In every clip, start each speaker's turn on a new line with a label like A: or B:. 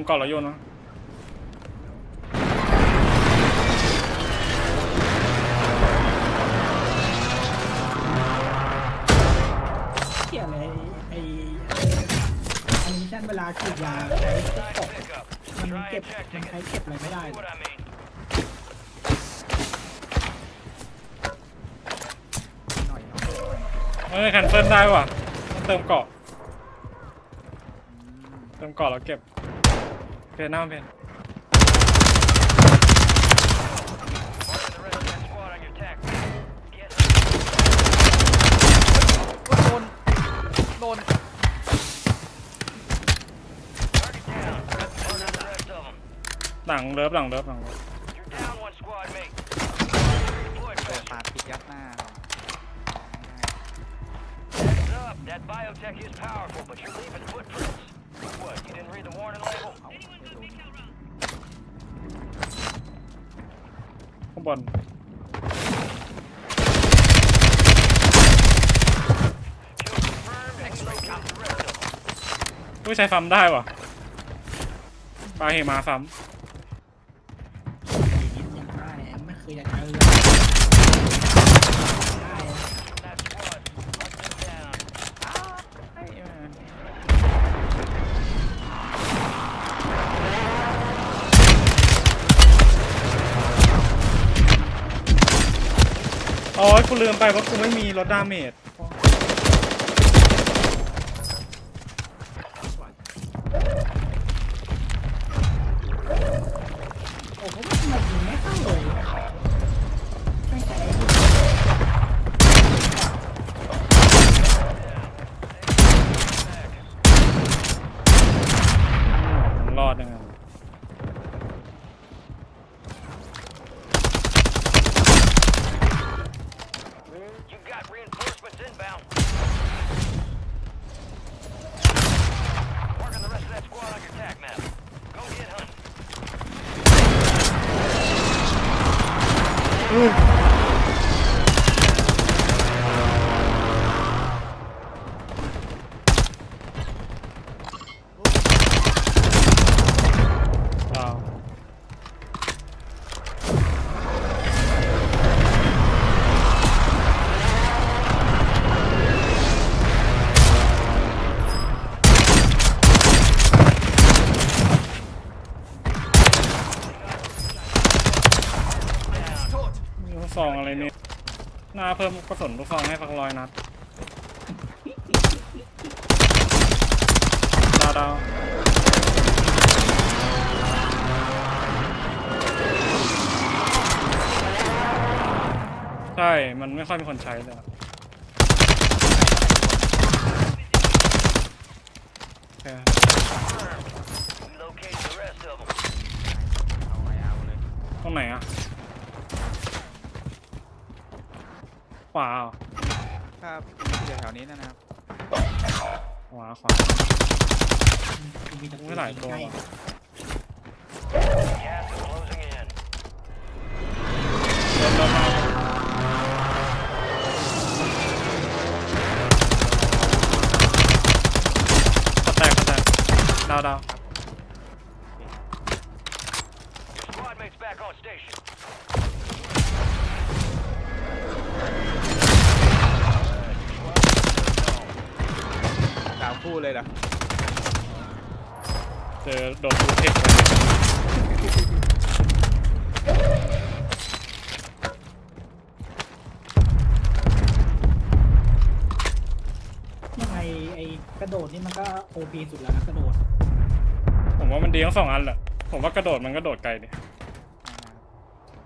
A: เลิฟเลิฟเติมก่อนแล้วโยนนะ
B: เกี่ยอะไรไอ้ไอ้อันนี้ชั่นเวลาฉีดยาใช้ตกมันเก็บมันใช้เก็บอะไรไม่ได้เลย
C: What I mean.
D: หน่อยเนาะ
A: เอ้ยแคนเซิลได้ว่ะต้องเติมเกาะเติมเกาะแล้วเก็บ เพนหน้าเพน
C: Marking the rest of that squad on your tack. Get
D: โดน โดน
C: target down. Marking the rest of them.
A: หลังเลิฟหลังเลิฟหลังเลิฟ
C: You're down one squad mate. Deploy
D: เปิด
C: pressure.
D: ปาดปิดยัดหน้า
C: Heads up. That biotech is powerful, but you're leaving footprints. What? You didn't read the warning label?
D: เาไม่โดน
A: ข้างบนผู้ใช้ซ้ำได้ว่ะปลาเหมาซ้
B: อย่างได้ไม่เคยอยากเจอ
A: อ๋อ กูลืมไปว่ากูไม่มีรถดาเมจ ด ซองอะไรเนี่ยหน้าเพิ่มกระสุนลูกซองให้สักร้อยนัดดาวดาวใช่ มันไม่ค่อยมีคนใช้เลยอะโอเค
C: Locate the rest of them.
D: เอาไว้เอาเลย
A: ตรงไหนอะ ขวาเหรอ
D: ครับอยู่แถวนี้นะครับ
A: ขวาขวา
B: มีแต่
A: ไม่หลายตัว
B: ใกล้
A: ว่ะ
C: Gas is closing in.
A: เริ่มเริ่มมาก็แตกก็แตกดาวดาว
C: Your squad mates back on station.
D: ดาวคู่ เลยเหรอ
A: เจอโดนดูเทคไป
B: ยังไงไอ้กระโดดนี่มันก็โอพีสุดแล้วนะกระโดด
A: ผมว่ามันดีทั้งสองอันแหละผมว่ากระโดดมันกระโดดไกลดิ
D: อ่า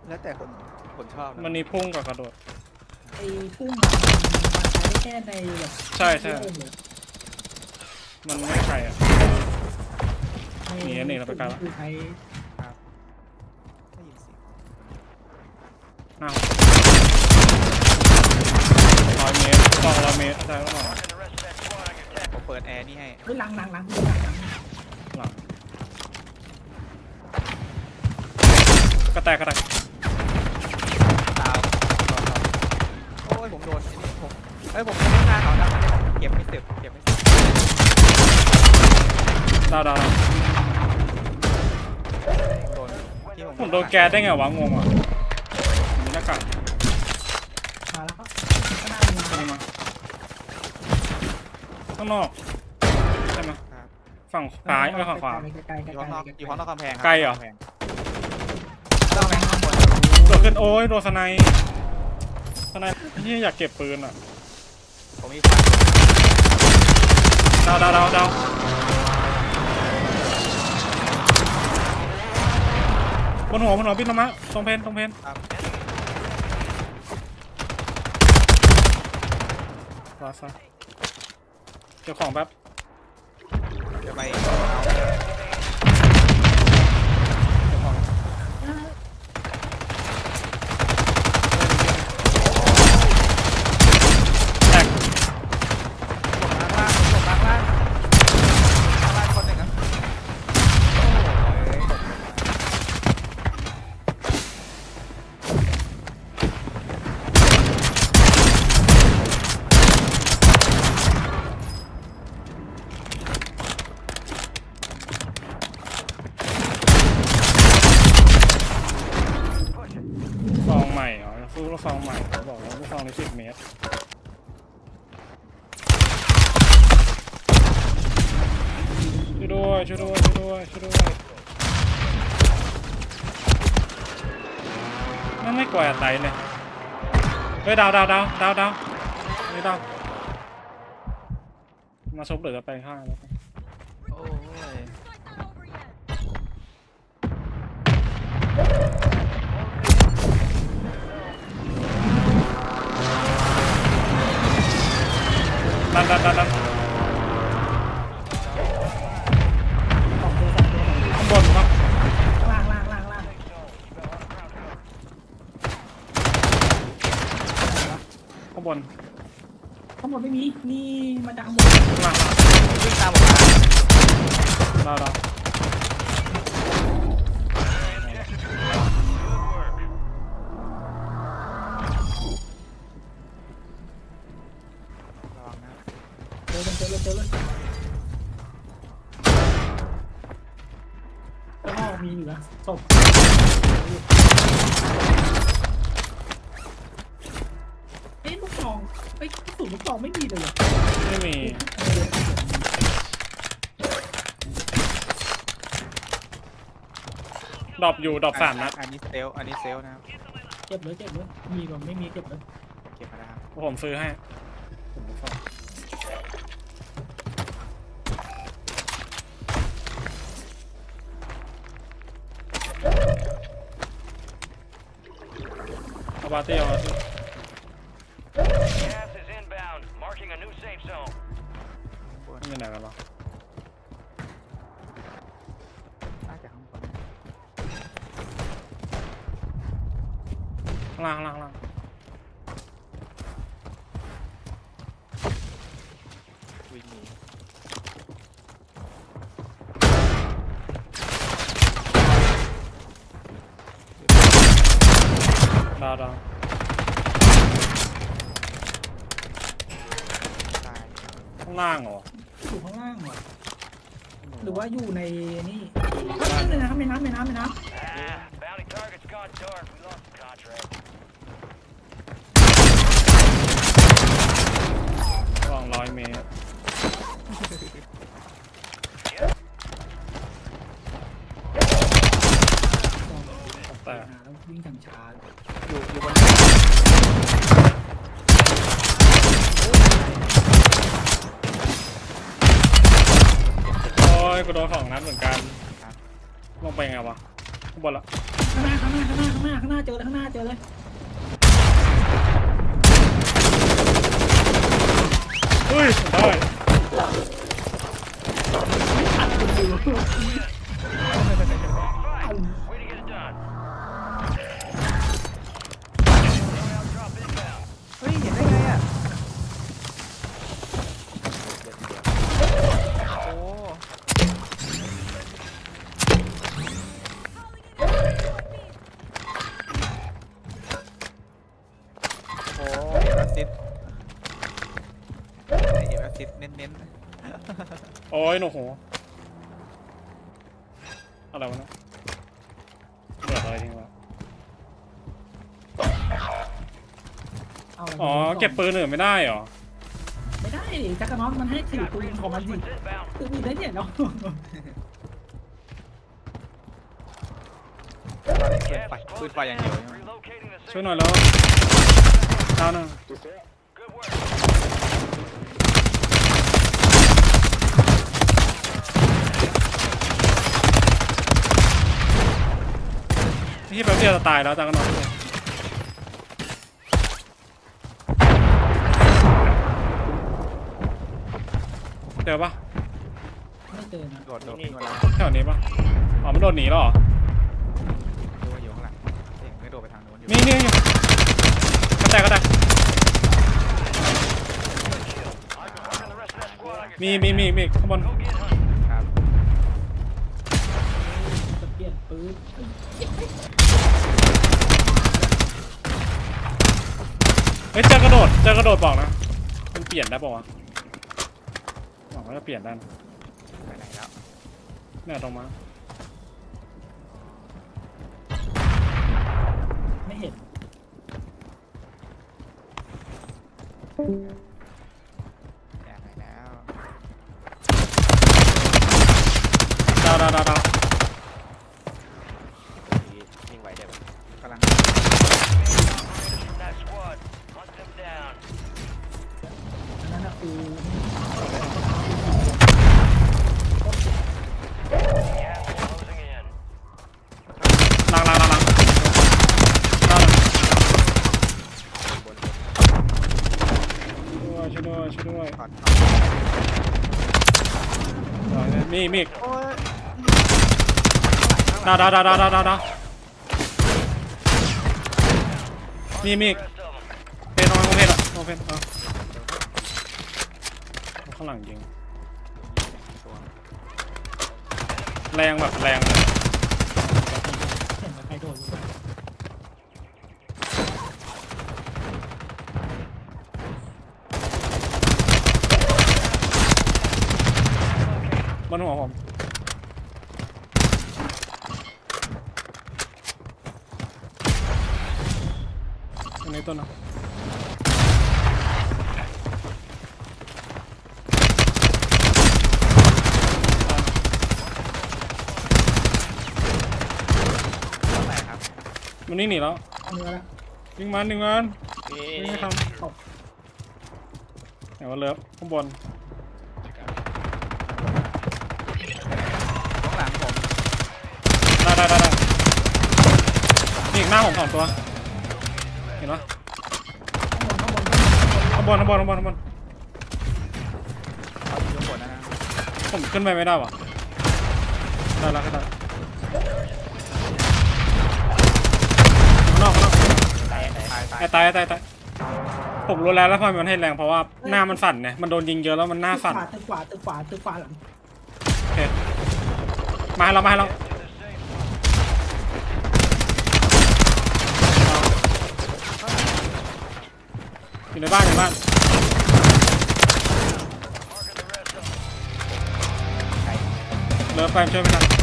D: แล้วแต่คนคนชอบนะ
A: มันนี่พุ่งกับกระโดด
B: ไอ้พุ่งมันมันใช้ได้แค่ในแบบ
A: ใช่ใช่
B: โล่งเลย
A: มันไม่ไกลอะ
B: ใน
A: หนีหนีเราไปไกลละ
B: คือใช้
D: ครับได้ยินเสียง
A: อ้าวร้อยเมตรสองร้อยเมตรใช่หรือเปล่า
C: Marking the rest of that squad on your tack.
D: ผมเปิดแอร์นี่ให้
B: เฮ้ยหลังหลังหลังหลังหลัง
A: หลังกระแตกกระแตก
D: ดาวโดนครับโอ้ยผมโดนไอ้นี่ผมเอ้ยผมโดนหน้าเขานะเก็บไม่เสร็จเก็บไม่เสร็จ
A: ดาวดาวดาว
D: โดนที่ผม
A: ผมโดนแก๊สได้ไงวะงงอะมีหน้ากาก
B: มาแล้วครับข้างหน้ามี
A: เข้า
B: มา
A: มาข้างนอกใช่ไหม
D: ครับ
A: ฝั่งซ้ายไม่ฝั่งขวา
B: ไกลๆไกลๆ
D: อยู่ข้างนอกอยู่ข้างนอกกำแพงครับ
A: ไกลเหรอ
D: กำแพงกำแพงข้างบน
A: โดดขึ้นโอ้ยโดนสไนป์สไนป์ที่อยากเก็บปืนอะ
D: ผมมีฟัน
A: ดาวดาวดาวดาว บนหัวบนหัวพี่ธรรมะตรงเพนตรงเพน
D: ครับ
A: ขวาซ้ายเก็บของแป๊บ
D: จะไป
A: เก็บของแตก
D: ข้างล่างผมข้างล่างข้างล่างคนหนึ่งครับโอ้ย
A: ซองใหม่เหรอซื้อลูกซองใหม่เขาบอกว่าลูกซองนี้สิบเมตร ช่ วยด้วยช่วยด้วยช่วยด้วยช่วยด้วยนั่นไม่กว่าไตเลยเฮ้ยดาวดาวดาวดาวดาวนี่ดาวมาชบเดี๋ยวจะไปข้างแล้วกัน
D: โอ้ย
A: ดันดันดันดัน นข้างบน
B: ไม่มี นี่มาจากข้างบน
A: ข้างล่าง
D: วิ่งตามผมมา
A: ดาวดาว
D: ระวังนะ
B: เจอเลยเจอเลยเจอเลยข้างนอกมีอยู่นะศพเอ้ยลูก ซองเอ้ยกระสุนลูกซองไม่มีเลยเหรอ
A: ไม่มีดรอปอยู่ดรอปสามนัด
D: อันนี้เซลลอันนี้เซลลนะครับ
B: เก็บเลยเก็บเลยมีก่อนไม่มีเก็บเลย
D: เก็บมาแล้วครับ
A: ผมซื้อให้ผมลูกซองเอาบาร์ตี้เอาบาร์ตี้ มันอยู่ไหนกันวะ
D: น่าจะข้างบน
A: ข้างล่างข้างล่างข้างล่าง
D: วิ่งหนี
A: ดาวดาว
D: ตาย
A: ข้างล่างเหรอ
B: อยู่ข้างล่างเหรอหรือว่าอยู่ในนี่น้ำในน้ำในน้ำในน้ำในน้
C: Ah, bounty target's gone dark. We lost the contract.
A: สองร้อยเมตรำแต่
B: แล้ววิ่งทางช้าเลย
D: อยู่อยู่บน
A: โอ้ยกู โดนสองนัดเหมือนกันลงไปไงวะข้างบนละ
B: ข้างหน้าข้างหน้าข้างหน้าข้างหน้าข้างหน้าเจอเลยข้างหน้าเจอเลย
A: เฮ้ยได้
D: ยโอ้โหอะ
A: ไรวะเนะเดือดอะไรทิ้งวะ
B: เอา
A: อ๋อเก็บปืนอื่นไม่ได้เหรอ
B: ไม่ได้ดิจักรน็อตมันให้ถือ
C: Got
B: ปืนของมันสิ
C: reinforcements inbound.
B: ถือปืนได้เนี่ยเนาะ
C: Gas
D: ไฟ
C: is
D: ปืน
C: closing
D: ไฟอย่างเดียว
C: in.
D: ใช่ไหม
C: Relocating the
A: ช่วย
C: safe
A: หน่อยแล้วดาวหนึ่ง ที่แป๊บเดียวจะตายแล้วจังกันหน่อยเจอปะ
B: ไม่เจอนะ
D: โดดโดดขึ้นมาแล้ว
A: แถวนี้ปะอ๋อมันโดดหนีแล้วเหรอ
D: ดูว่าอยู่ข้างหลังเสียงไม่โดดไปทางโน้นอยู่
A: นี่นี่อยู่กระแตกกระแตกมีมีมีมีข้างบน
C: Go get hunting.
D: ครับ
B: จะเปลี่ยนปืน
A: เฮ้ยเจอกระโดดเจอกระโดดบอกนะมันเปลี่ยนได้ปะวะหวังว่าจะเปลี่ยนได้นะ
D: ไปไหนแล้ว
A: เนี่ยตรงมา
B: ไม่เห็น
D: แอบไหนแล้ว
A: ดาวดาวดาวดาว
E: ยิงไว้ได้ปะ
D: กำลัง
C: Operators from that squad. Hunt them down.
B: อันนั้นนะคือ
C: Gas is closing in.
A: ลังลังลังลังดาวหนึ่งช่วยช่วยด้วยช่วยด้วย
D: กอด
A: ดาวเนี่ยมีมีอีกดาวดาวดาวดาวดาวดาวดาวมีมีอีก
C: Rest of them.
A: เพนเองเพนอะเอาข้างหลังยิงแรงแบบแรงเลย
B: เห็นว่าใครโดนอยู่
A: บ นหัวผมอันนี้ต้นนะ
D: เท่าไหร่ครับ
A: มันนี่หนีแล้ว
B: เอาเนื้อละ
A: วิ่งมันวิ่งมัน
E: นี่
A: วิ่งไม่ทำ
B: ตก
A: ไหนว่าเลิฟข้างบน
D: ข้างหลังผม
A: ได้ได้ได้ได้ นี่อีกหน้าผมสองตัว เห็นปะ
B: ข้างบนข้างบนข้างบน
A: ข้างบนข้างบนข้างบนข้างบน
D: เขาอยู่ข้างบนนะนะ
A: ผมขึ้นไปไม่ได้วะได้แล้วก็ได้ข้างนอกข้างนอก
E: ตายตาย
D: ตายตาย
A: ไอ้ตายไอ้ตายไอ้ตายผมรู้แล้วแล้วทำไมมันให้แรงเพราะว่าหน้ามันสั่นเนี่ยมันโดนยิงเยอะแล้วมันหน้า
B: ตึก
A: สั่น
B: ขวาตึกขวาตึกขวาตึกขวาหลัง
A: โอเคมาให้เรามาให้เรา อยู่ในบ้านอยู่ในบ้านเลิฟไปช่วยไม่ทัน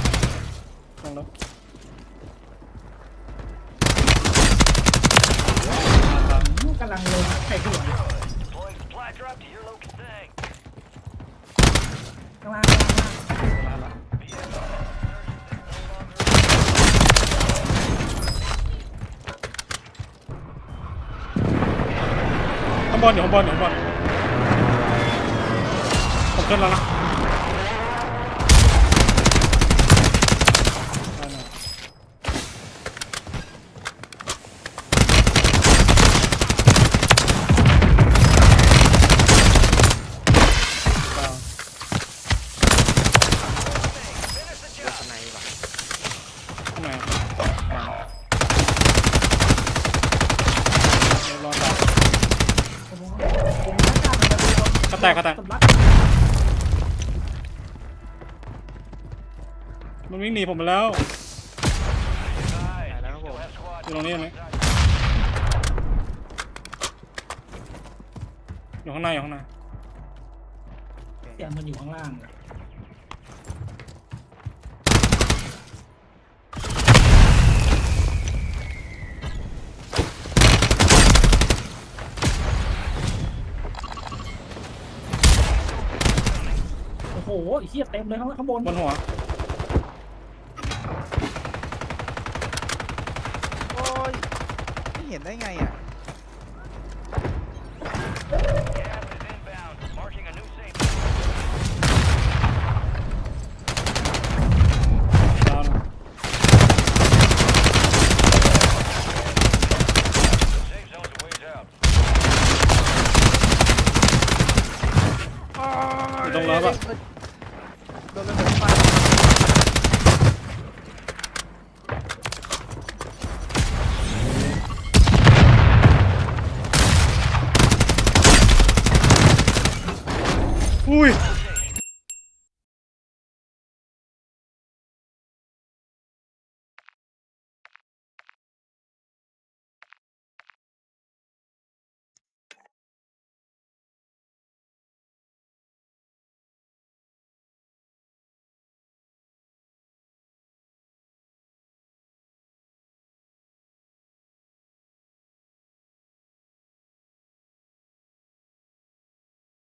B: ข้าง
A: บนอยู่ข้างบนอยู่ข้างบนผมขึ้นแล้วนะ
B: หนี
A: ผมไปแล้วอยู่ตรงนี้ไหมอยู่ข้างในอยู่ข้างใน
B: เสียงมันอยู่ข้างล่างโอ้โหไอ้เฮียเต็มเลยข้างข้างบน
A: บนหัว
D: ไม่เห็นได้ไงอะ
C: Gas is inbound. Marking a new safe.
A: ดาวน์
C: Safe zone's a ways out.
A: อยู่ตรงเลิฟอะ
D: โดนระเบิดไฟเอุ้
A: ย